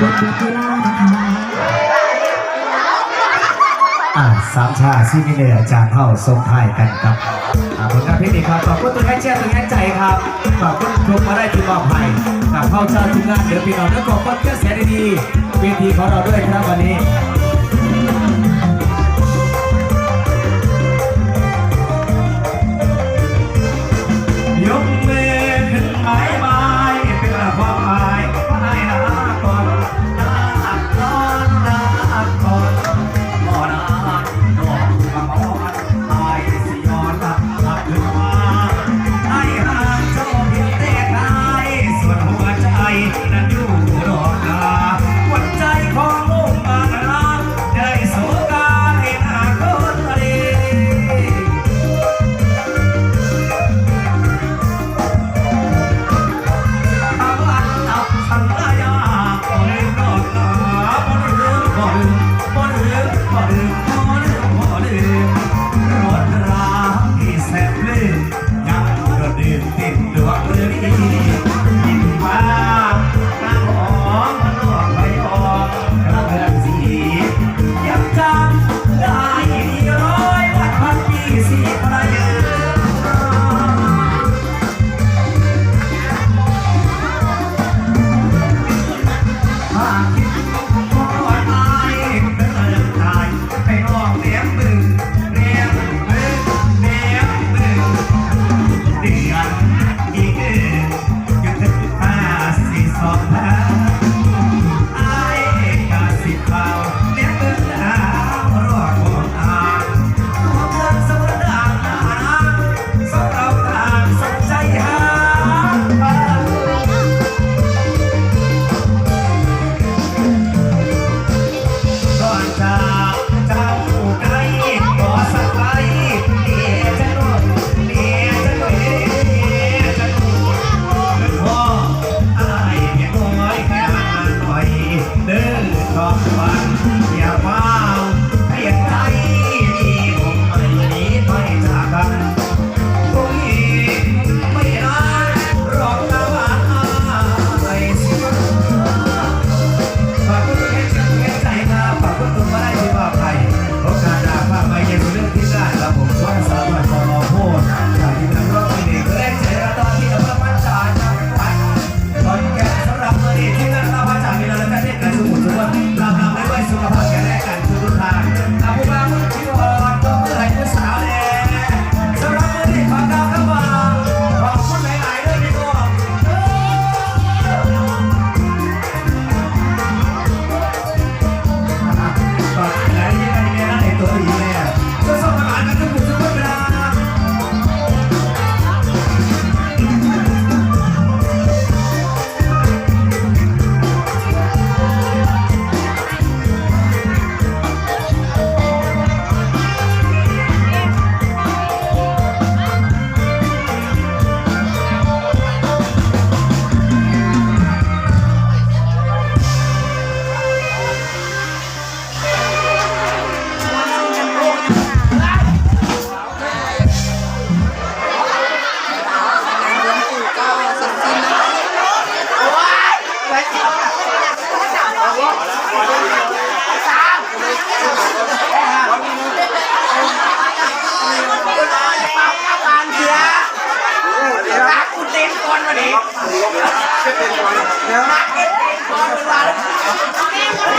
บทบทเวลานะคะอ่าสามชาซีมิเนอร์อาจารย์เฮาทรงไทยกันครับอ่าผลงานพลงนี้ครับขอบคุณตัวแทนเชียร์ตัวแทนใจครับขอบคุณทุกมาได้ที่มอบให้กับเข้าเจ้าทีมงานเดี๋ยวพี่น้องเดี๋ยวขอบคุณเพื่อนเสียดีๆเวทีของเราด้วยครับวันนี้ Müzik